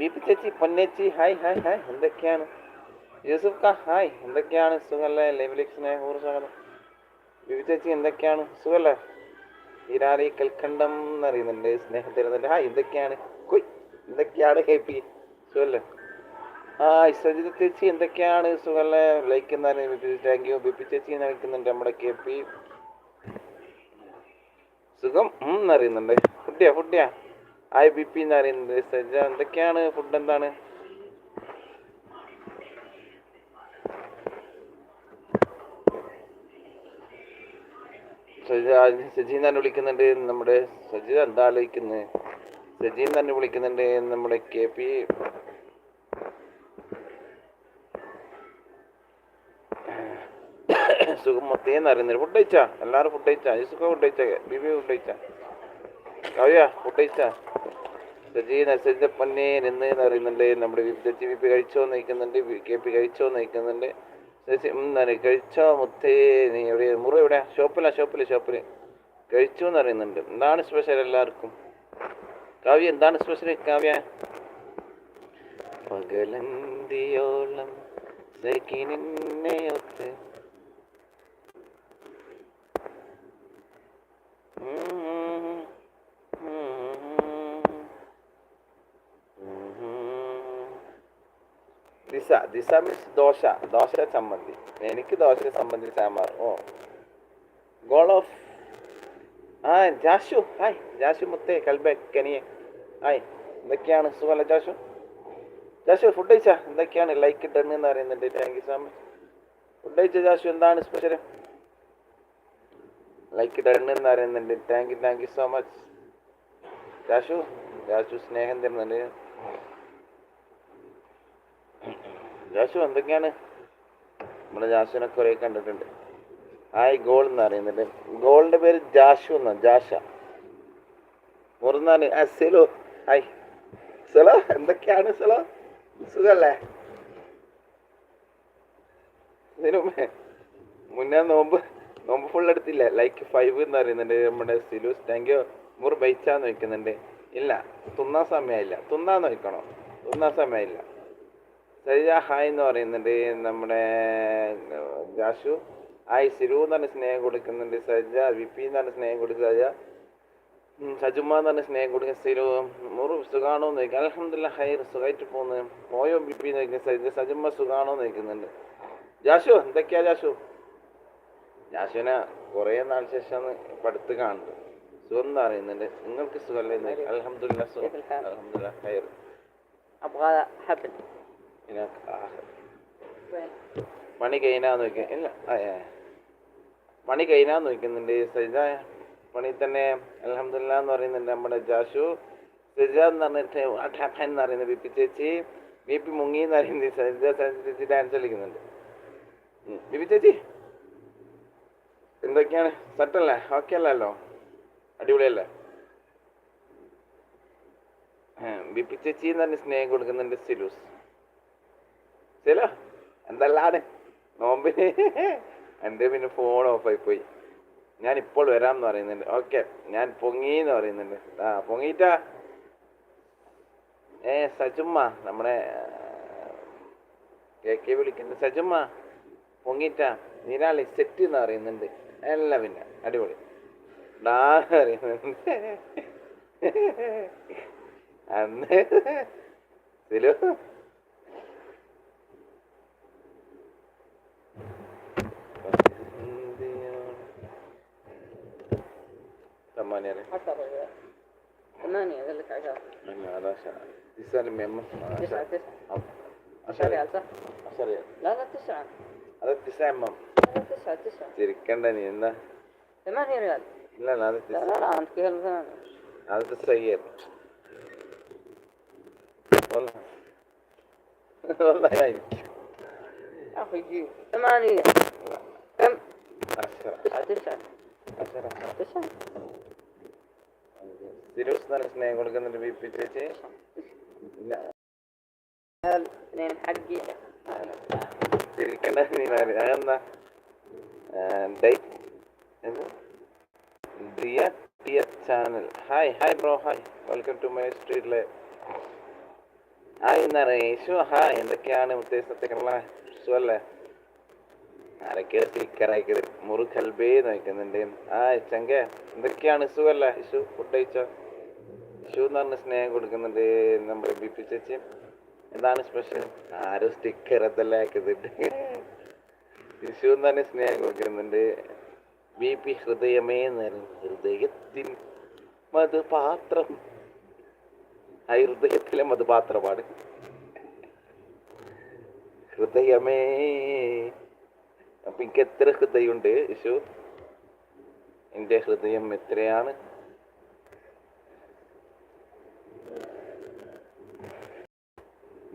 Hi ചേച്ചി പൊന്നേച്ചി hi hi hi. എന്തൊക്കെയാണ്? യൂസുഫ് കാ ഹായ്. എന്തൊക്കെയാണ്? സുഖല്ലേ? ലൈവിലേക്ക് സ്നേഹപൂർവ സ്വാഗതം ചേച്ചി എന്തൊക്കെയാണ്? സുഖല്ലേ? ഇരാറി കൽക്കണ്ടം എന്നറിയുന്നുണ്ട് സ്നേഹം തരുന്നുണ്ട് ഹായ് എന്തൊക്കെയാണ്? കൊയ് എന്തൊക്കെയാണ്? ഹാപ്പി സുഖല്ലേ? ആ സജിത ചേച്ചി എന്തൊക്കെയാണ്? സുഖല്ലേ? ലൈക്ക് എന്നാലും താങ്ക് യു ബിപി ചേച്ചി നൽകുന്നുണ്ട് നമ്മുടെ കെ പി. സുഖം എന്നറിയുന്നുണ്ട് ഫുഡിയാ ഫുഡിയാ? ഹായ് ബി പി എന്ന് അറിയുന്നത് സജ്ജ എന്തൊക്കെയാണ്? ഫുഡ് എന്താണ്? സജ തന്നെ വിളിക്കുന്നുണ്ട്. നമ്മുടെ സജി എന്താ ആലോചിക്കുന്നത് സജീൻ തന്നെ വിളിക്കുന്നുണ്ട്. നമ്മുടെ കെ പി സുഖം മൊത്തേന്ന് അറിയുന്നില്ല ഫുഡ് കഴിച്ചാ? എല്ലാവരും ഫുഡ് കഴിച്ചാ? സുഖം ഫുഡ് കഴിച്ചാ? ബിബി ഫുഡ് കഴിച്ചാ? കവിയ ഫുഡ് കഴിച്ചാ സജി നസജ പൊന്നെ എന്ന് പറയുന്നുണ്ട്. നമ്മുടെ സജി ബി പി കഴിച്ചോ നയിക്കുന്നുണ്ട് കെ പി കഴിച്ചോ നയിക്കുന്നുണ്ട് സജി കഴിച്ചോ മുത്തേ നീ എവിടെ? മുറി എവിടെ? ഷോപ്പിലാ ഷോപ്പിൽ ഷോപ്പിൽ. കഴിച്ചു എന്ന് അറിയുന്നുണ്ട് എന്താണ് സ്പെഷ്യൽ എല്ലാവർക്കും? കാവ്യ എന്താണ് സ്പെഷ്യൽ കാവ്യ. പകലന്തിയോളം സഖിനിന്നെ ഒത്ത്. ദിശ ദിശ മീൻസ് ദോശ ദോശ ചമ്മന്തി എനിക്ക് ദോശ ചമ്മന്തി സാമ്പാർ ഓ. ഗോൾ ഓഫ് ആ ജാഷു. ഹായ് ജാഷു മുത്തേ കൽബേക്ക് കനിയെ. ഹായ് എന്തൊക്കെയാണ്? സുഖമല്ല ജാഷു? ജാഷു ഫുഡ് കഴിച്ചാ? എന്തൊക്കെയാണ് ലൈക്ക് ഡൺ എന്ന് അറിയുന്നുണ്ട്. Thank you so much food കഴിച്ച ജാഷു? എന്താണ് സ്പെഷ്യൽ ലൈക്ക് ഡൺ എന്ന് അറിയുന്നുണ്ട്. Thank you thank you so much Jashu Jashu സ്നേഹം തരുന്നുണ്ട്. ജാഷു എന്തൊക്കെയാണ്? നമ്മുടെ ജാസുവിനെ കുറെ കണ്ടിട്ടുണ്ട്. ആയി ഗോൾ എന്ന് അറിയുന്നുണ്ട് ഗോളിന്റെ പേര് ജാഷു എന്നാ ജാഷ. മുറുന്നാണ് ആ സെലോ ഹായ്. സെലോ എന്തൊക്കെയാണ് സെലോ? സുഖല്ലേ? മുന്നേ നോമ്പ് നോമ്പ് ഫുൾ എടുത്തില്ല? ലൈക്ക് ഫൈവ് എന്ന് അറിയുന്നുണ്ട് നമ്മുടെ സിലൂസ്. താങ്ക് യു മുറ് ബൈച്ചാന്ന് വെക്കുന്നുണ്ട്. ഇല്ല തുന്നാൻ സമയമില്ല. തുന്നാന്ന് വെക്കണോ തുന്നാൻ സമയമില്ല. സരിജ ഹായ് എന്ന് പറയുന്നുണ്ട് നമ്മുടെ ജാഷു. ഹായ് സിരു എന്ന് പറഞ്ഞ സ്നേഹം കൊടുക്കുന്നുണ്ട്. സജ്ജ വിപി എന്ന് പറഞ്ഞ സ്നേഹം കൊടുക്കുക സരിജ സജുമ എന്ന് പറഞ്ഞ സ്നേഹം കൊടുക്കുക സിരു മുറു സുഖാണോ എന്ന് ചോദിക്കുക അലഹമില്ല ഹൈർ സുഖമായിട്ട് പോകുന്നു പോയോ ബിപി എന്ന് ചോദിക്കുന്നത് സരിജ സജുമ സുഖാണോ എന്ന് ചോദിക്കുന്നുണ്ട്. ജാഷു എന്തൊക്കെയാ ജാഷു? ജാഷുവിനെ കുറേ നാൾ ശേഷമാണ് പഠിത്ത് കാണുന്നത് സുഖം എന്ന് പറയുന്നുണ്ട്. നിങ്ങൾക്ക് സുഖമല്ലേ അലഹമില്ല സുഖം. അലഹമില്ല ഹൈർ അപ്പോൾ മണി കഴിഞ്ഞാന്ന് ചോദിക്കും ഇല്ല മണി കഴിഞ്ഞാന്ന് ചോദിക്കുന്നുണ്ട് സജ മണി തന്നെ അലഹമില്ല എന്ന് പറയുന്നുണ്ട്. നമ്മുടെ ജാഷു സജ എന്ന് പറഞ്ഞിട്ട് വാട്ടാപ്പൻ എന്ന് പറയുന്ന. ബി പി ചേച്ചി ബി പി മുങ്ങി എന്ന് പറയുന്നത് സജ ചേച്ചി ഡാൻസ് കളിക്കുന്നുണ്ട്. ബി പി ചേച്ചി? എന്തൊക്കെയാണ്? സെറ്റല്ലേ? ഓക്കെ അല്ലല്ലോ? അടിപൊളിയല്ലേ? ബി പി ചേച്ചി എന്ന് പറഞ്ഞ് സ്നേഹം കൊടുക്കുന്നുണ്ട് സിലൂസ്. ചില എന്തെല്ലാണ്? നോമ്പിന് എന്റെ പിന്നെ ഫോൺ ഓഫായി പോയി. ഞാൻ ഇപ്പോൾ വരാം എന്ന് പറയുന്നുണ്ട്. ഓക്കെ ഞാൻ പൊങ്ങി എന്ന് പറയുന്നുണ്ട്. ആ പൊങ്ങിയിട്ടാ. ഏ സജുമ്മ നമ്മുടെ കെ കെ വിളിക്കുന്നു. സജുമ്മ പൊങ്ങിയിട്ടാ. നീരാളി സെറ്റ് എന്ന് പറയുന്നുണ്ട്. എല്ലാം പിന്നെ അടിപൊളി. ഡാ പറയുന്നുണ്ട്. അന്ന് സിലു ثمانية ريال. عشرة ثمانية قال لك عشرة ثمانية على عشرة. تسلم يا أمي تسعة تسعة. عشرة ريال صح؟ عشرة ريال. لا لا تسعة. هذا تسعة يا ماما هذا تسعة تسعة. تركنني إنه ثمانية ريال. لا لا هذا تسعة لا لا أنت كيف ثمانية هذا السيد والله. والله يعينك أخي جيب. ثمانية. كم؟ عشرة. تسعة تسعة. عشرة. تسعة. ഫിറോസ് തന്നെ സ്നേഹം കൊടുക്കുന്നുണ്ട് ബി പി ചേച്ചി. Channel. Bro welcome to my street life എന്തൊക്കെയാണ് ഉദ്ദേശത്തേക്കുള്ള സുഖല്ലേ ആരൊക്കെയോ നോക്കുന്നുണ്ട് ആ ചങ്ക. എന്തൊക്കെയാണ് സുഖല്ലേ ഇഷു ഫുഡ് കഴിച്ചോ? എന്ന് പറഞ്ഞ സ്നേഹം കൊടുക്കുന്നുണ്ട് നമ്മുടെ ബി പി ചേച്ചി. എന്താണ് സ്പെഷ്യൽ ആരും സ്റ്റിക്കർ അതെല്ലാം ആക്കുന്നുണ്ട് വിഷു പറഞ്ഞ സ്നേഹം കൊടുക്കുന്നുണ്ട്. ബി പി ഹൃദയമേ നിറഞ്ഞ ഹൃദയത്തിൻ മധുപാത്രം. ആ ഹൃദയത്തിലെ മധുപാത്രമാണ്. ഹൃദയമേ. അപ്പൊ എനിക്ക് എത്ര ഹൃദയമുണ്ട് യശു എന്റെ ഹൃദയം എത്രയാണ്?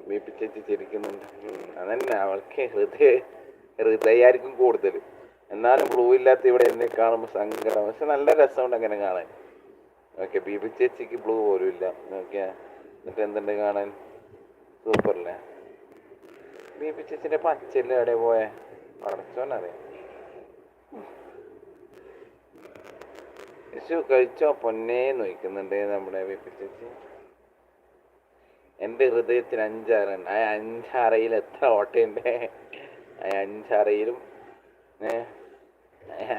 ബേബി ചേച്ചി ചിരിക്കുന്നുണ്ട് അതന്നെ അവൾക്ക് ഹൃദയ ഹൃദയായിരിക്കും കൂടുതൽ എന്നാലും ബ്ലൂ ഇല്ലാത്ത ഇവിടെ എന്നെ കാണുമ്പോൾ സങ്കടം. പക്ഷെ നല്ല രസമുണ്ട് അങ്ങനെ കാണാൻ. ഓക്കെ ബീബി ചേച്ചിക്ക് ബ്ലൂ പോലും ഇല്ല. ഓക്കെ എന്നിട്ട് എന്തുണ്ട് കാണാൻ? സൂപ്പർ അല്ലേ ബീബി ചേച്ചിന്റെ പച്ചല്ല എവിടെ പോയെ? പടച്ചോനറിയാം. യേശു കഴിച്ചോ? പൊന്നേ നോക്കുന്നുണ്ട് നമ്മുടെ ബീബി ചേച്ചി. എന്റെ ഹൃദയത്തിന് അഞ്ചാറൻ ആ അഞ്ചാറയിൽ എത്ര ഓട്ടയുണ്ട്? ആ അഞ്ചാറയിലും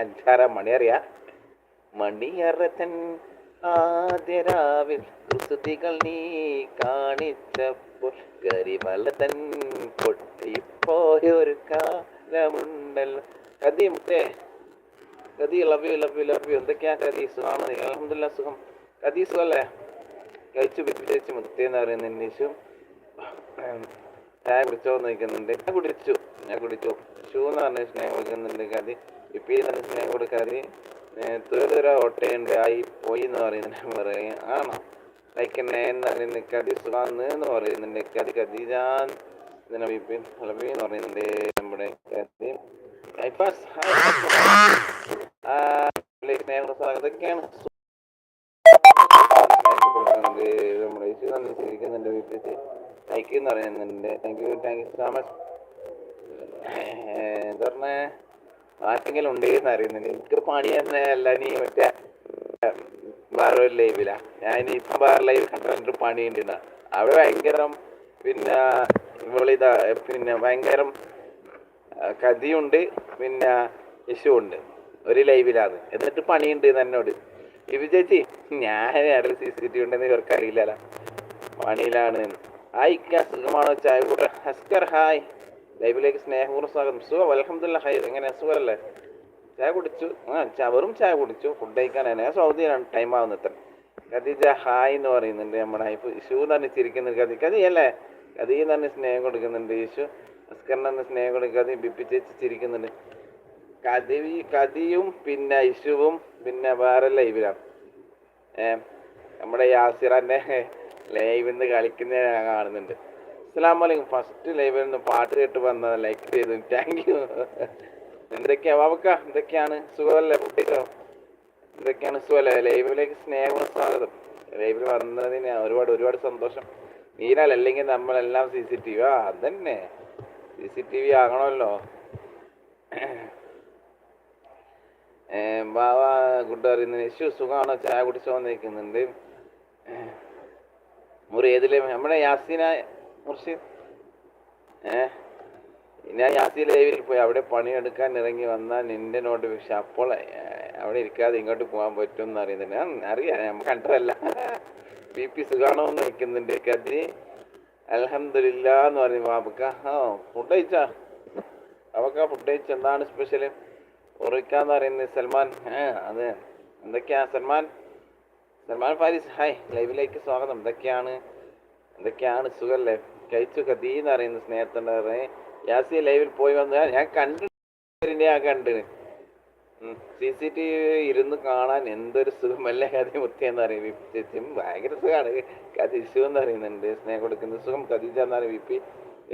അഞ്ചാറ മണി അറിയാ? മണിയറത്തൻ ആദ്യരാവിൽ കുസൃതികൾ നീ കാണിച്ചപ്പോൾ കരിമല തൻ പൊട്ടിപ്പോയൊരു കാലമുണ്ടല്ലോ കതി മുട്ടേ Kathi love you love you love you എന്തൊക്കെയാ കതി സുഖമാണ് അലഹമില്ല സുഖം. കതി സുഖല്ലേ കഴിച്ചു വിജയിച്ച് മുത്തി എന്ന് പറയുന്ന അന്വേഷിച്ചു ചായ കുടിച്ചോ എന്ന് ചോദിക്കുന്നുണ്ട്. ഞാൻ കുടിച്ചു. ഞാൻ കുടിച്ചു. ഷൂ എന്ന് പറഞ്ഞ സ്നേഹം കൊടുക്കുന്നുണ്ട് കതി ഇപ്പി എന്ന് സ്നേഹം കൊടുക്കാതെ തുരതുര ഓട്ടയുണ്ട് ആയി പോയി എന്ന് പറയുന്നുണ്ട് പറയും ആണോ? ലൈക്ക് എന്നെ പറയുന്നത് കതി സുഖാന്ന് എന്ന് പറയുന്നുണ്ട്. കതി കതിജാൻ ഹലബി എന്ന് പറയുന്നുണ്ട് നമ്മുടെ കതി. സ്നേഹം സ്വാഗതം ഇതൊക്കെയാണ് കൊടുക്കുന്നുണ്ട് തന്നെ ചിരിക്കുന്നുണ്ട് വീട്ടിൽ ലൈക്ക് എന്ന് പറയുന്നുണ്ട് thank you thank you so much പറഞ്ഞ ആർക്കെങ്കിലും ഉണ്ട് എന്ന് അറിയുന്നുണ്ട് എനിക്ക് പണി തന്നെ അല്ല നീ മറ്റേ വേറെ ലൈവിലാ ഞാൻ ഇപ്പം വേറെ ലൈവ് കണ്ടിട്ട് പണിയുണ്ട് അവിടെ. ഭയങ്കരം പിന്നെ ഇവളിതാ പിന്നെ ഭയങ്കരം കഥയുണ്ട് പിന്നെ ഇഷ്യൂ ഉണ്ട് ഒരു ലൈവിലാണ് എന്നിട്ട് പണിയുണ്ട് എന്നോട് ഇവ ചേച്ചി ഞാൻ അവിടെ സി സി ടി ഉണ്ടെന്ന് ഇവർക്ക് അറിയില്ല മണിയിലാണ്. ഹായ് ഇക്ക, സുഖമാണോ? ചായ കൂട്ട ഹസ്കർ ഹായ്. ലൈവിലേക്ക് സ്നേഹപൂർവം സ്വാഗതം. സുഖം അലഹമില്ല ഹൈ എങ്ങനെ? സുഖമല്ലേ? ചായ കുടിച്ചു. ആ വെറും ചായ കുടിച്ചു. ഫുഡ് കഴിക്കാൻ തന്നെ സൗദിയിലാണ് ടൈം ആവുന്നത്ര ഖദീജ ഹായ് എന്ന് പറയുന്നുണ്ട് നമ്മുടെ ഇപ്പൊ ഇഷു തന്നെ ചിരിക്കുന്നുണ്ട് കതി കതി അല്ലേ? കതി തന്നെ സ്നേഹം കൊടുക്കുന്നുണ്ട് ഇഷു. അസ്കറിന് തന്നെ സ്നേഹം കൊടുക്കാതെ ബിപ്പി ചേച്ചി ചിരിക്കുന്നുണ്ട്. കതി കതിയും പിന്നെ ഇഷുവും പിന്നെ വേറെ ലൈവിലാണ് ഏ നമ്മുടെ യാസിറന്നെ ലൈവിൽ നിന്ന് കളിക്കുന്ന ഞാൻ കാണുന്നുണ്ട്. അസ്സാം അലൈക്കും ഫസ്റ്റ് ലൈവിൽ നിന്ന് പാട്ട് കേട്ട് വന്നത്. ലൈക്ക് ചെയ്തു. താങ്ക് യു എന്തൊക്കെയാ വാവക്ക? എന്തൊക്കെയാണ്? സുഖമല്ലേ കുട്ടിക്കോ എന്തൊക്കെയാണ് സുഖമല്ലേ? ലൈവിലേക്ക് സ്നേഹവും സ്വാഗതം. ലൈവിൽ വന്നതിന് ഒരുപാട് ഒരുപാട് സന്തോഷം. നീരാൽ അല്ലെങ്കിൽ നമ്മളെല്ലാം സി സി ടി വി ആ അതന്നെ. സി സി ടി വി ആകണമല്ലോ. ബാബ കൂട്ടുകാർ ഇന്ന് യശു സുഖമാണ് ചായ കുടിച്ചോ നിൽക്കുന്നുണ്ട് മുറി ഏതിലെ? നമ്മുടെ യാസീന മുർഷിദ്. ഏഹ് ഞാൻ യാസീൻ ലൈവിൽ പോയി അവിടെ പണിയെടുക്കാൻ ഇറങ്ങി വന്നാൽ നിന്റെ നോട്ടിഫിക്കേഷൻ അപ്പോൾ അവിടെ ഇരിക്കാതെ ഇങ്ങോട്ട് പോകാൻ പറ്റും എന്ന് അറിയുന്നുണ്ട്. അറിയാം നമുക്ക് കണ്ടതല്ല. ബി പി സുഖാണോ എന്ന് നിൽക്കുന്നുണ്ട് കതി അലഹമില്ല എന്ന് പറഞ്ഞു. ബാബക്ക ആ ഫുഡ് കഴിച്ചാ? ബാബക്ക ഫുഡ് കഴിച്ച? എന്താണ് സ്പെഷ്യൽ ഉറക്കാന്ന് പറയുന്നത് സൽമാൻ. അതെ എന്തൊക്കെയാ? സൽമാൻ സൽമാൻ ഫാരിസ് ഹായ് ലൈവിലേക്ക് സ്വാഗതം. എന്തൊക്കെയാണ്? എന്തൊക്കെയാണ് സുഖല്ലേ കഴിച്ചു കതീ എന്ന് പറയുന്ന സ്നേഹത്തുണ്ടായിരുന്നേ യാസി ലൈവിൽ പോയി വന്ന ഞാൻ കണ്ടു. ഞാൻ കണ്ടിന് സി സി ടി വി ഇരുന്ന് കാണാൻ എന്തൊരു സുഖമല്ലേ? കഥ മുത്തിയെന്ന് പറയും വിപി ചേച്ചിയും ഭയങ്കര സുഖമാണ്. കതീശു എന്ന് പറയുന്നുണ്ട്. സ്നേഹം കൊടുക്കുന്ന സുഖം കതീജ എന്ന് പറയും വിപി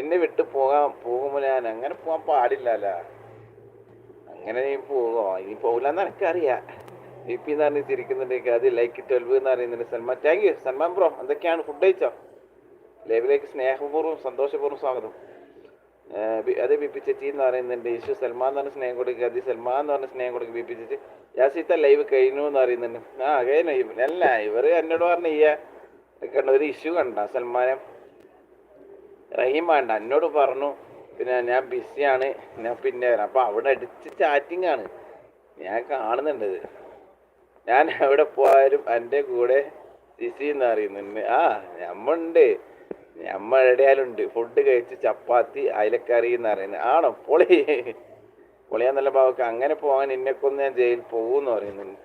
എന്നെ വിട്ടു പോകാൻ പോകുമ്പോൾ ഞാൻ അങ്ങനെ പോകാൻ പാടില്ലല്ലോ. അങ്ങനെ നീ പോകോ ഇനി പോകില്ലെന്ന് എനിക്കറിയാം ബി പി എന്ന് പറഞ്ഞ് ചിരിക്കുന്നുണ്ടെങ്കിൽ അത് ലൈക്ക് ട്വൽവ് എന്ന് പറയുന്നുണ്ട് Salman. Thank you Salman bro എന്തൊക്കെയാണ്? ഫുഡ് കഴിച്ചോ? ലൈവിലേക്ക് സ്നേഹപൂർവം സന്തോഷപൂർവം സ്വാഗതം. അതെ ബി- പി ചേച്ചി എന്ന് പറയുന്നുണ്ട്. യേശു സൽമാൻ എന്ന് പറഞ്ഞ സ്നേഹം കൊടുക്കുക. അത് സൽമാൻ എന്ന് പറഞ്ഞ സ്നേഹം കൊടുക്കുക ബി പി ചേച്ചി. യാസിത്ത ലൈവ് കഴിഞ്ഞു എന്ന് പറയുന്നുണ്ട്. ആ കഴിഞ്ഞു. അല്ല ഇവർ എന്നോട് പറഞ്ഞ ഈ കണ്ട ഒരു ഇഷ്യൂ കണ്ട? സൽമാനെ. റഹീം വേണ്ട എന്നോട് പറഞ്ഞു. പിന്നെ ഞാൻ ബിസിയാണ്. ഞാൻ പിന്നെ വരാം. അപ്പൊ അവിടെ അടിച്ച് ചാറ്റിംഗ് ആണ്. ഞാൻ കാണുന്നുണ്ട്. ഞാൻ എവിടെ പോയാലും എന്റെ കൂടെ സിസി എന്ന് അറിയുന്നുണ്ട് ആ ഞമ്മുണ്ട് ഞമ്മ എവിടെയാലുണ്ട് ഫുഡ് കഴിച്ച് ചപ്പാത്തി അയലക്കറി എന്ന് പറയുന്നത്. ആണോ? പൊളി. പൊളിയാന്നല്ല ഭാവക്ക് അങ്ങനെ പോകാൻ എന്നെക്കൊന്ന് ഞാൻ ജയിലിൽ പോകുമെന്ന് പറയുന്നുണ്ട്.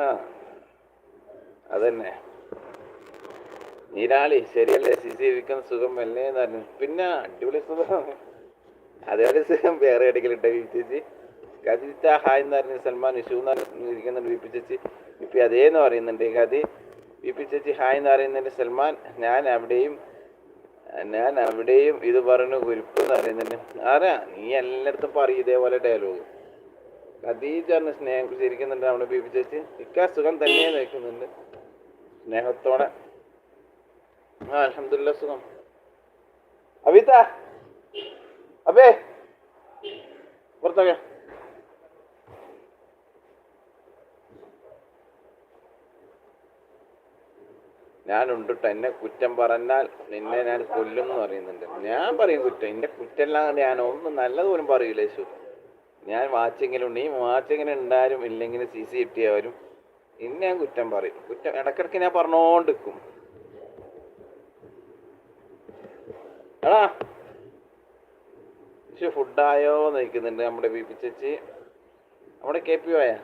ആ അതന്നെ. നീരാളി ശരിയല്ലേ? സിസി ഇരിക്കുന്ന സുഖം അല്ലേ എന്ന് പറഞ്ഞു. പിന്നെ അടിപൊളി സുഖം. അതേപോലെ സ്ഥലം വേറെ ഇടയ്ക്കലിട്ട ചേച്ചി? കഥിത്ത ഹായ് എന്ന് പറഞ്ഞ സൽമാൻ ഇഷു എന്ന് പറഞ്ഞിരിക്കുന്നുണ്ട് വി പി ചേച്ചി. വി പി പറയുന്നുണ്ട് കതി വി പി ചേച്ചി ഹായ് എന്ന് പറയുന്നുണ്ട് സൽമാൻ ഞാൻ അവിടെയും ഞാൻ അവിടെയും ഇത് പറഞ്ഞു കുരിപ്പ് എന്ന് പറയുന്നുണ്ട്. ആരാ? നീ എല്ലായിടത്തും പറയും ഇതേപോലെ ഡയലോഗ് ഖദീജ പറഞ്ഞ സ്നേഹം ചിരിക്കുന്നുണ്ട് നമ്മുടെ ബി പി ചേച്ചി. ഇക്ക സുഖം തന്നെ നിൽക്കുന്നുണ്ട്. സ്നേഹത്തോടെ. ആ അലഹമില്ല സുഖം. അവിത അബേ പുറത്തൊക്കെ ഞാൻ ട്ടോ. എന്നെ കുറ്റം പറഞ്ഞാൽ നിന്നെ ഞാൻ കൊല്ലും എന്ന് പറയുന്നുണ്ട്. ഞാൻ പറയും കുറ്റം. എന്റെ കുറ്റമല്ലാതെ ഞാൻ ഒന്നും നല്ലത് പോലും പറയൂല യേശു. ഞാൻ വാച്ചെങ്കിലും ഈ വാച്ചെങ്കിലും ഉണ്ടായാലും ഇല്ലെങ്കിലും സി സി കിട്ടിയവരും ഇന്ന് ഞാൻ കുറ്റം പറയും. കുറ്റം ഇടക്കിടക്ക് ഞാൻ പറഞ്ഞോണ്ടിരിക്കും. എടാ. പക്ഷെ ഫുഡായോ നയിക്കുന്നുണ്ട് നമ്മുടെ ബി പി ചേച്ചി. നമ്മുടെ കെ പി ഓയാ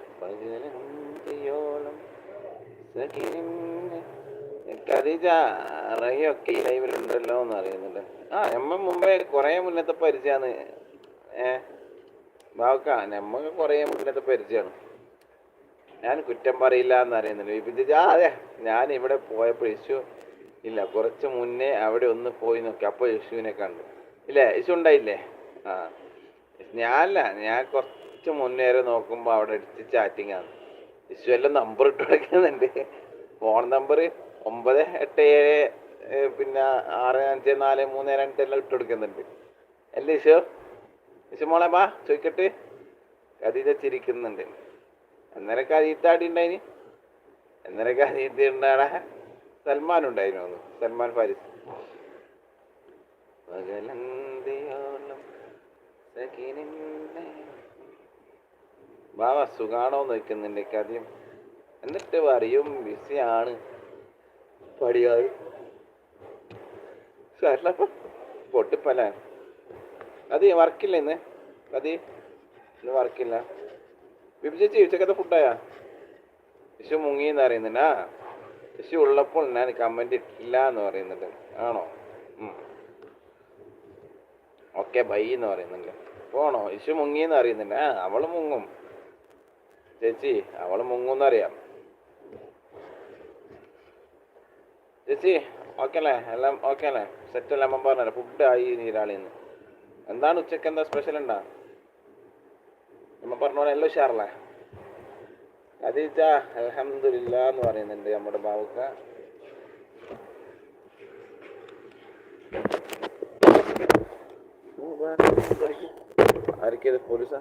ഖദീജ റഹിയൊക്കെ ലൈവിലുണ്ടല്ലോ എന്ന് അറിയുന്നുണ്ട് ആ നമ്മ മുമ്പേ കുറേ മുന്നത്തെ പരിചയമാണ് ഏ ബാവക്ക നമ്മക്ക് കുറേ മുന്നത്തെ പരിചയമാണ് ഞാൻ കുറ്റം പറയില്ല എന്ന് അറിയുന്നുണ്ട് ബി പി ചേച്ചി ആ അതെ ഞാൻ ഇവിടെ പോയപ്പോൾ ഇഷ്യൂ ഇല്ല കുറച്ച് മുന്നേ അവിടെ ഒന്ന് പോയി നോക്കി. അപ്പോൾ യശുവിനെ കണ്ടു. ഇല്ലേ യശു ഉണ്ടായില്ലേ? ആ. ഞാനല്ല ഞാൻ കുറച്ച് മുന്നേറെ നോക്കുമ്പോൾ അവിടെ അടിച്ച് ചാറ്റിംഗ് ആണ്. യേശു എല്ലാം നമ്പർ ഇട്ട് കൊടുക്കുന്നുണ്ട്. ഫോൺ നമ്പർ ഒമ്പത് എട്ട് ഏഴ് പിന്നെ ആറ് അഞ്ച് നാല് മൂന്ന് രണ്ട് എല്ലാം ഇട്ട് കൊടുക്കുന്നുണ്ട്. അല്ലേ ഈശോ ഈശോ മോളെ ബാ ചോദിക്കട്ടെ. കഥീത ചിരിക്കുന്നുണ്ട്. അന്നേരം കഥീത്താടി ഉണ്ടായിന്. അന്നേരം കഥീത്ത ഉണ്ടാടാ സൽമാൻ ഉണ്ടായിരുന്നു സൽമാൻ ഫാരിസ്. സഖിനിന്നെ ബാബ സുഖാണോ നിൽക്കുന്നുണ്ട് കഥയും എന്നിട്ട് പറയും ബിസിയാണ്. പടിയാ പൊട്ടിപ്പല അത് വർക്കില്ല ഇന്ന്? അത് ഇന്ന് വർക്കില്ല. വിഭജിച്ച് ഉച്ചക്കത്തെ ഫുഡായാ? വിഷു മുങ്ങിന്ന് അറിയുന്നുണ്ട് ആ വിഷു ഉള്ളപ്പോൾ ഞാൻ കമന്റ് ഇട്ടില്ല എന്ന് പറയുന്നുണ്ട്. ആണോ? ഓക്കെ ബൈ എന്ന് പറയുന്നുണ്ട്. പോണോ? ഇഷു മുങ്ങിന്ന് അറിയുന്നുണ്ട് ആ അവൾ മുങ്ങും. ചേച്ചി അവൾ മുങ്ങുന്നറിയാം ചേച്ചി ഓക്കെ അല്ലേ? എല്ലാം ഓക്കെ അല്ലേ? സെറ്റ് എല്ലാം അമ്മ പറഞ്ഞല്ലേ ഫുഡ് ആയി നീരാളിന്ന് എന്താണ് ഉച്ചയ്ക്ക് എന്താ സ്പെഷ്യൽ ഉണ്ടാ? അമ്മ പറഞ്ഞ പോലെ എല്ലാം ഉഷാറല്ലേ അതീച്ച അലഹമില്ല എന്ന് പറയുന്നുണ്ട് നമ്മുടെ ബാബുക്ക. ആർക്കിത് പോലീസാ?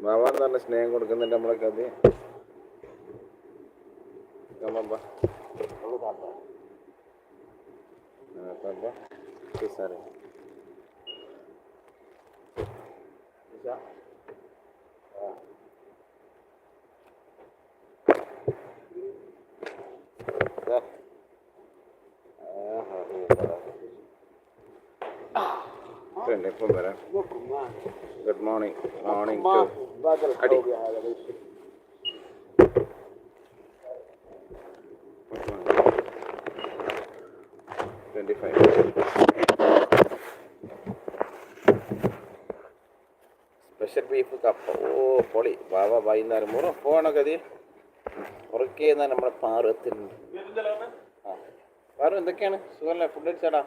ബാബാന്ന് പറഞ്ഞ സ്നേഹം കൊടുക്കുന്നുണ്ട് നമ്മളെ കഥ. സാറേ. ഇപ്പം വരാം. ഗുഡ് മോർണിംഗ് മോർണിംഗ് ടു അടി. ട്വന്റി ഫൈവ് സ്പെഷ്യൽ ബീഫ് കപ്പ ഓ പൊളി. ബാബ വൈകുന്നേരം മുറ പോകണോ ഗതി. ഉറക്കിയെന്നാ നമ്മുടെ പാറു എത്തുന്നുണ്ട് ആ. പാറു എന്തൊക്കെയാണ്? സുഖമല്ലേ ഫുഡ് അടിച്ചാടാ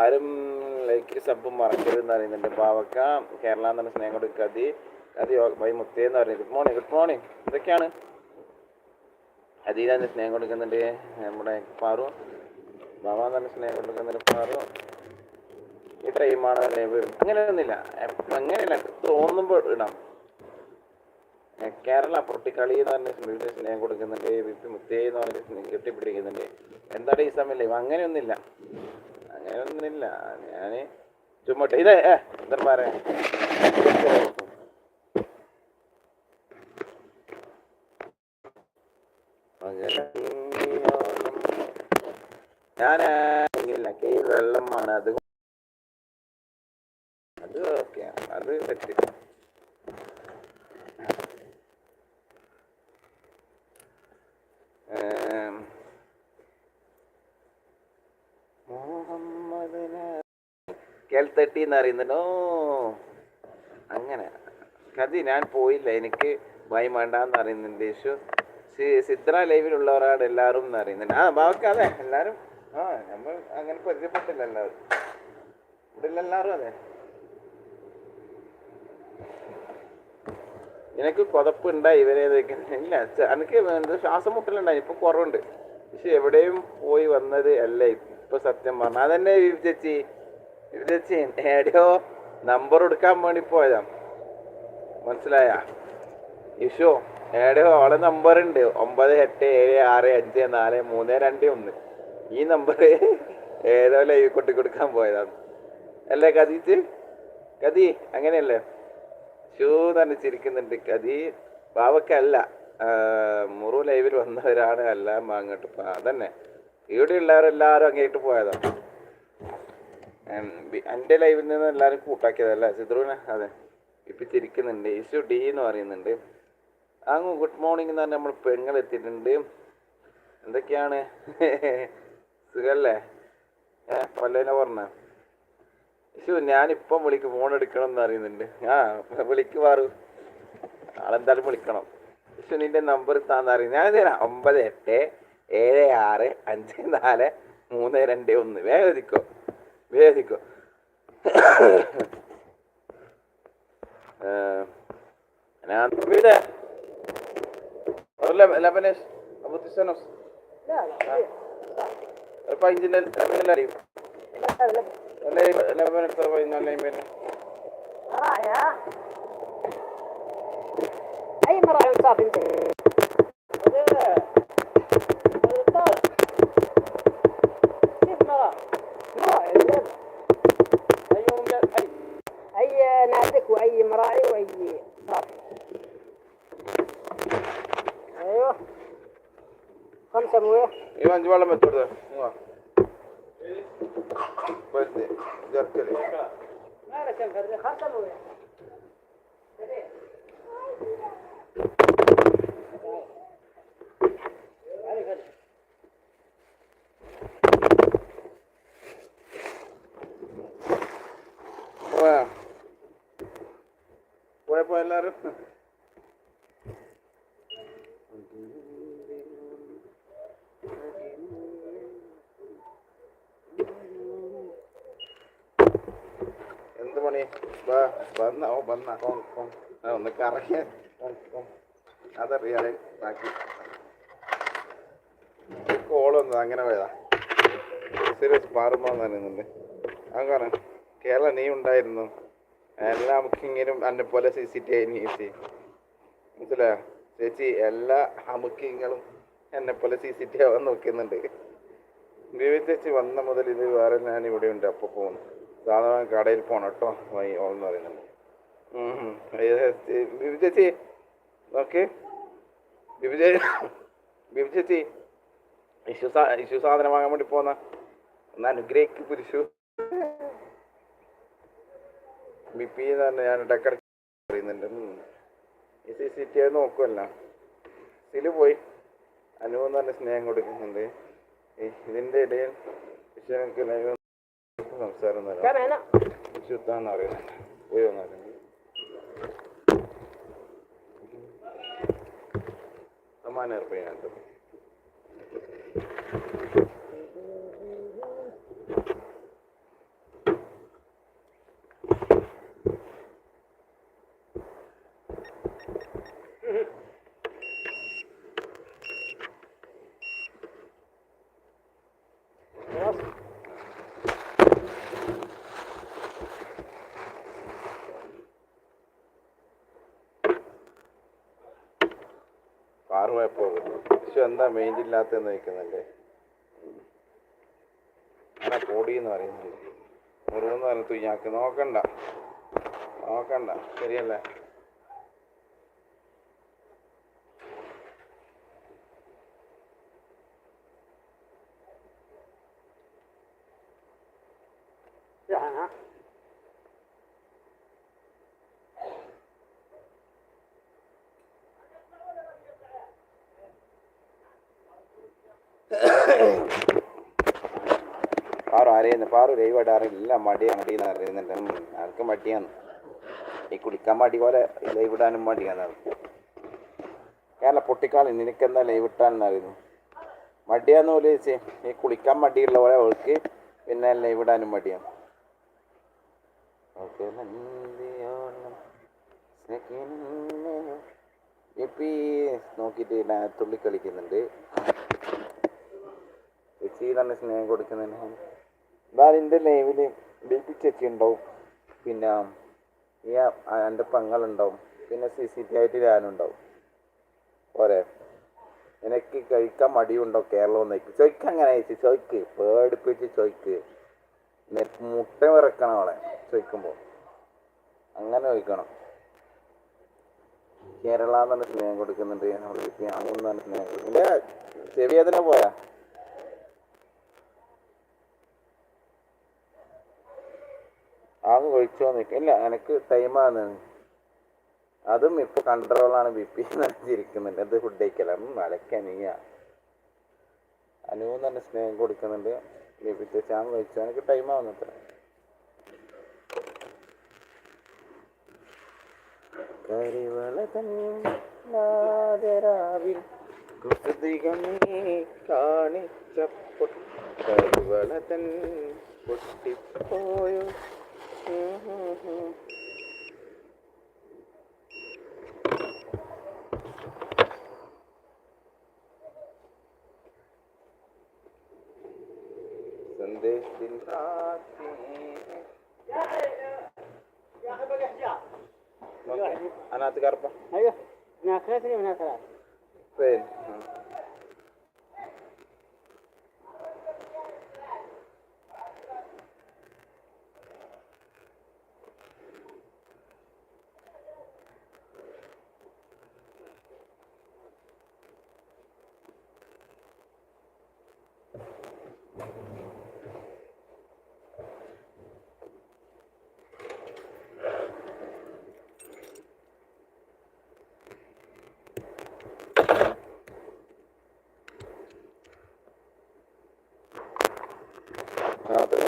ആരും ലൈക്ക് സബ് മറക്കരുതെന്ന് പറയുന്നുണ്ട് പാവക്ക കേരള എന്ന് പറഞ്ഞ സ്നേഹം കൊടുക്കുക അതി കതി ബൈ മുത്തേ എന്ന് പറയുന്നത് ഗുഡ് മോർണിംഗ് ഗുഡ് മോർണിംഗ് ഇതൊക്കെയാണ്. അതിനാണ് സ്നേഹം കൊടുക്കുന്നുണ്ട് നമ്മുടെ പാറു. ബാബ പറഞ്ഞ സ്നേഹം കൊടുക്കുന്നുണ്ട് പാറു. ഈ ടൈമാണ് അങ്ങനെയൊന്നുമില്ല. അങ്ങനെയല്ല. തോന്നുമ്പോൾ ഇടാം. കേരള പൊട്ടിക്കളി എന്ന് പറഞ്ഞ സ്നേഹം കൊടുക്കുന്നുണ്ട്. വിപ്പി മുത്തേ എന്ന് പറഞ്ഞ കെട്ടിപ്പിടിക്കുന്നുണ്ട്. എന്താണ് ഈ സമയം ലൈവ് അങ്ങനെയൊന്നുമില്ല. അങ്ങനെയൊന്നുമില്ല. ഞാൻ ചുമ്മാ ഇതേ പറയാ? ഞാൻ വെള്ളമാണ് അത് അത് ഓക്കെ അത് തെറ്റ് ഏം, മുഹമ്മദ് കേൾത്തട്ടി എന്ന് അറിയുന്നുണ്ട് ഓ അങ്ങനെ. കതി ഞാൻ പോയില്ല. എനിക്ക് ഭയം വേണ്ടെന്ന് അറിയുന്നുണ്ട് യേശു. സിദ്ര ലൈവിലുള്ളവരാണ് എല്ലാവരും എന്ന് അറിയുന്നുണ്ട് ആ ബാക്കി അതെ. എല്ലാവരും ആ നമ്മൾ അങ്ങനെ പരിചയപ്പെട്ടില്ല എല്ലാവരും. ഇവിടെ എല്ലാവരും അതെ. നിനക്ക് കൊതപ്പുണ്ടായി ഇവരെ ഇല്ല എനിക്ക് ശ്വാസം മുട്ടലുണ്ടായി ഇപ്പൊ കുറവുണ്ട്. പക്ഷെ എവിടെയും പോയി വന്നത് അല്ല ഇപ്പൊ സത്യം പറഞ്ഞ. അതന്നെ ചേച്ചി ചേച്ചി എവിടെയോ നമ്പർ എടുക്കാൻ വേണ്ടി പോയതാ. മനസ്സിലായ? ഇഷു എവിടെയോ അവളെ നമ്പർ ഉണ്ട്. ഒമ്പത് എട്ട് ഏഴ് ആറ് അഞ്ച് നാല് മൂന്ന് രണ്ട് ഒന്ന്. ഈ നമ്പർ ഏതോ ലൈവ് കൊട്ടി കൊടുക്കാൻ പോയതാണ് അല്ലേ കതീച്ച് കതി അങ്ങനെയല്ലേ? ഷൂ തന്നെ ചിരിക്കുന്നുണ്ട്. കതി ബാവക്കല്ല മുറു ലൈവിൽ വന്നവരാണ്. എല്ലാം അങ്ങോട്ട് അതന്നെ. ഇവിടെ ഉള്ളവരെല്ലാവരും അങ്ങോട്ട് പോയതാണ് എന്റെ ലൈവിൽ നിന്ന് എല്ലാവരും കൂട്ടാക്കിയതല്ല? സിദ്രുവിനെ അതെ. ഇപ്പം ചിരിക്കുന്നുണ്ട്. ഇസു ഡി എന്ന് പറയുന്നുണ്ട്. അങ്ങ് ഗുഡ് മോർണിംഗ് എന്ന് പറഞ്ഞാൽ നമ്മൾ പെങ്ങൾ എത്തിയിട്ടുണ്ട്. എന്തൊക്കെയാണ്? സുഖല്ലേ? ഏ പല്ലേനെ പറഞ്ഞ? ഞാൻ ഞാനിപ്പം വിളിക്ക് ഫോൺ എടുക്കണം എന്ന് അറിയുന്നുണ്ട് ആ വിളിക്ക് മാറു. ആളെന്തായാലും വിളിക്കണം. ഇഷ്യു നിന്റെ നമ്പർ താന്നറിയും ഞാൻ തരാം. ഒമ്പത് എട്ട് ഏഴ് ആറ് അഞ്ച് നാല് മൂന്ന് രണ്ട് ഒന്ന്. There you go. أنا عندي ده لا لا بلاش ابوط السنة لا لا ارفعي دي لا لا لا لا لا لا ارفعي لا لا راعي ها أي مراعي صافي Güven yuvarlama ötürdü. Böyle dört kere. Nerede mı ya? Voy a. വന്ന ഓ വന്ന ഒന്ന് കോങ് അതറിയാതെ ബാക്കി കോളൊന്നും അങ്ങനെ പോയതാ. സീരിയസ് മാറുമ്പോന്ന് അങ്ങനെ കേരള നീ ഉണ്ടായിരുന്നു. എല്ലാ ബുക്കിങ്ങിനും എന്നെ പോലെ സി സി ടി ഐ നീസി മനസ്സിലായോ? ചേച്ചി എല്ലാ ബുക്കിങ്ങുകളും എന്നെ പോലെ സി സി ടി ആവാൻ നോക്കുന്നുണ്ട്. ബിബി ചേച്ചി വന്ന മുതൽ ഇത് വേറെ ഞാൻ ഇവിടെ ഉണ്ട്. അപ്പോൾ പോകുന്നു സാധാരണ കടയിൽ പോകണം കേട്ടോ വൈ ഓൾന്ന് പറയുന്നുണ്ട് ഉം ഉം. ഏത് ചേ- ബിബി ചേച്ചി? നോക്ക്. ബിബി ചേച്ചി ബിബി ചേച്ചി ഇഷ്യൂ സാ സാധനം വാങ്ങാൻ വേണ്ടി പോന്ന ഒന്ന് അനുഗ്രഹിക്ക് പുരുഷു. ബി പി എന്ന് പറഞ്ഞാൽ ഞാൻ ഇടക്കിടക്ക് പറയുന്നുണ്ട് ഈ സി സി ടി ആയി നോക്കുമല്ല ഇതിൽ പോയി. അനു എന്ന് പറഞ്ഞ സ്നേഹം കൊടുക്കുന്നുണ്ട്. ഇതിന്റെ ഇടയിൽ വിഷയങ്ങൾക്ക് ലൈവ് നമസ്കാരം ശുദ്ധാന്ന് അറിയുന്നുണ്ട് പോയി വന്നാലും അമ്മാനേർപ്പയ്യാണ്ട് എന്താ മെയിന്റ് ഇല്ലാത്തതെന്ന് ചോദിക്കുന്നുണ്ട്? അങ്ങനെ കോടി എന്ന് പറയുന്നുണ്ട്. മുറിവെന്ന് പറഞ്ഞ തുയ്യാക്ക് നോക്കണ്ട. നോക്കണ്ട. ശരിയല്ലേ? Yeah. uh -huh. പാറു ആരെയെന്ന്? പാറു ലൈവ് ഇടാറില്ല മടിയാണ് മടി അറിയുന്നുണ്ട് ആർക്കും മടിയാണ്. ഈ കുളിക്കാൻ മടി പോലെ ലൈവ് ഇടാനും മടിയാണ്. ആൾക്ക് കേരള പൊട്ടിക്കാളി നിനക്കെന്താ ലൈവ് ഇട്ടാലെന്നറിയുന്നു മടിയാന്ന് പോലെ ഈ കുളിക്കാൻ മടിയുള്ള പോലെ അവൾക്ക് പിന്നെ ലൈവ് ഇടാനും മടിയാണ് നോക്കിയിട്ട് തുള്ളി കളിക്കുന്നുണ്ട്. തന്നെ സ്നേഹം കൊടുക്കുന്നതിന്. എന്നാൽ എന്റെ ലൈവിൽ ബേബി ചെക്ക് ഉണ്ടാവും. പിന്നെ ഈ എന്റെ പെങ്ങളുണ്ടാവും. പിന്നെ സി സി ടി ആയിട്ട് ഞാനുണ്ടാവും. പോരെ. എനിക്ക് കഴിക്കാൻ മടിയുണ്ടോ? കേരളം എന്നേക്ക് ചോയ്ക്ക് അങ്ങനെ ചേച്ചി ചോയ്ക്ക്. പേടിപ്പിച്ച് ചോയ്ക്ക്. നിനക്ക് മുട്ട വിറക്കണം അവളെ. ചോദിക്കുമ്പോൾ അങ്ങനെ ചോദിക്കണം കേരള തന്നെ സ്നേഹം കൊടുക്കുന്നുണ്ട്. നമ്മുടെ അങ്ങനെ തന്നെ സ്നേഹം കൊടുക്കുന്നുണ്ട് ചെവിയതിനെ പോയാ? ആകെ കഴിച്ചോ നിൽക്കും ഇല്ല എനിക്ക് ടൈമാണ് അതും ഇപ്പൊ കൺട്രോളാണ് ബി പി നനച്ചിരിക്കുന്നുണ്ട് അത് ഫുഡ് കഴിക്കലാണ് മലക്കനിയ അനുവും തന്നെ സ്നേഹം കൊടുക്കുന്നുണ്ട്. ബി പി ചേച്ചാൻ കഴിച്ചോ എനിക്ക് ടൈം ആവുന്നത്ര കരിവളതൻ നാദരാവിൽ കാണിച്ചപ്പോൾ കരിവളതൻ പൊട്ടിപ്പോയോ? संदेश दिल अनाथ गर्भ नाही का नाकाच नाही म्हणा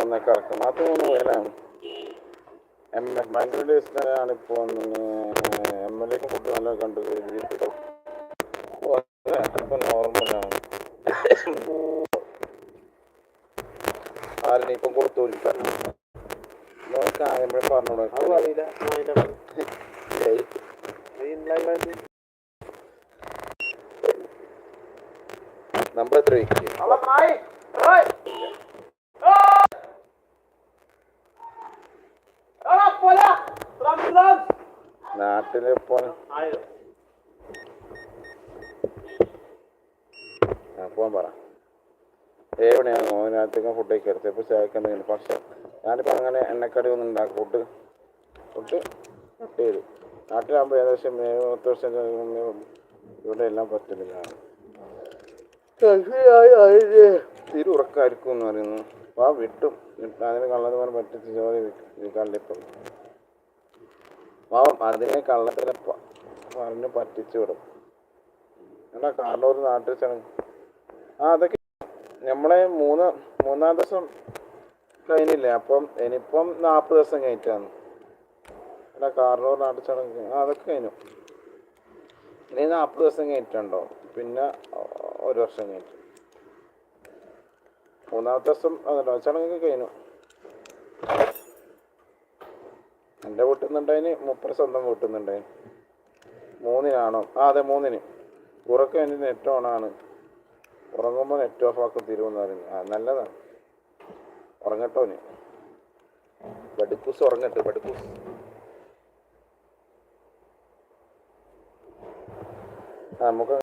വന്നൊക്കെ ഇറക്കും അത് മൂന്ന് എം എൽ മൈനോറിറ്റി ലിസ്റ്റിനാണ് ഇപ്പോൾ എം എൽ എക്ക് കൂട്ടി നല്ല കണ്ടു. ഇപ്പം നോർമലാണ് ആരുടെ ഇപ്പം കൊടുത്തോലില്ല കാര്യം പറഞ്ഞോളൂ അത് അറിയില്ല. നമ്പർ എത്ര ആ, പോവാൻ പറ. ഏവിടെയാണ് ഓനകത്തേക്ക് ഫുഡ് കഴിക്കരുത് ഇപ്പോൾ ചേക്കുന്നുണ്ട് പക്ഷെ ഞാനിപ്പോൾ അങ്ങനെ എണ്ണക്കടി ഒന്നും ഉണ്ടാക്കും ഫുഡ് ഫുഡ് ചെയ്തു. നാട്ടിലാകുമ്പോൾ ഏകദേശം പത്ത് വർഷം ഇവിടെ എല്ലാം പറ്റുന്നില്ല തീരെ ഉറക്കായിരിക്കും എന്ന് പറയുന്നു. ആ വിട്ടും. കള്ളത് പറഞ്ഞ് പറ്റിച്ച് ജോലി കള്ളിപ്പം പാവം അതിനെ കള്ളത്തിനെ പറഞ്ഞ് പറ്റിച്ചു വിടും. എന്നാ കാർലൂർ നാട്ടിൽ ചെന്ന് ആ അതൊക്കെ നമ്മളെ മൂന്ന് മൂന്നാം ദിവസം കഴിഞ്ഞില്ലേ? അപ്പം ഇനിയിപ്പം നാൽപ്പത് ദിവസം കഴിഞ്ഞിട്ടാണ്. അല്ല കാർലൂർ നാട്ടിൽ ചെന്ന് ആ അതൊക്കെ കഴിഞ്ഞു. ഇനി നാൽപ്പത് ദിവസം കഴിഞ്ഞിട്ടുണ്ടോ? പിന്നെ ഒരു വർഷം കഴിഞ്ഞിട്ട്. മൂന്നാമത്തെ ദിവസം അതുണ്ടോ ചടങ്ങൊക്കെ കഴിഞ്ഞു. എന്റെ വീട്ടുന്നുണ്ടായിന് മുപ്പത് സ്വന്തം വീട്ടുന്നുണ്ടായിന്. മൂന്നിനാണോ? ആ അതെ മൂന്നിന്. ഉറക്കം എന്റെ നെറ്റ് ഓൺ ആണ്. ഉറങ്ങുമ്പോൾ നെറ്റ് ഓഫ് ആക്കും തീരുമെന്ന് പറയുന്നത് ആ നല്ലതാണ്. ഉറങ്ങട്ടോന് ബടുക്കൂസ് ഉറങ്ങട്ടെ ആ നമുക്ക്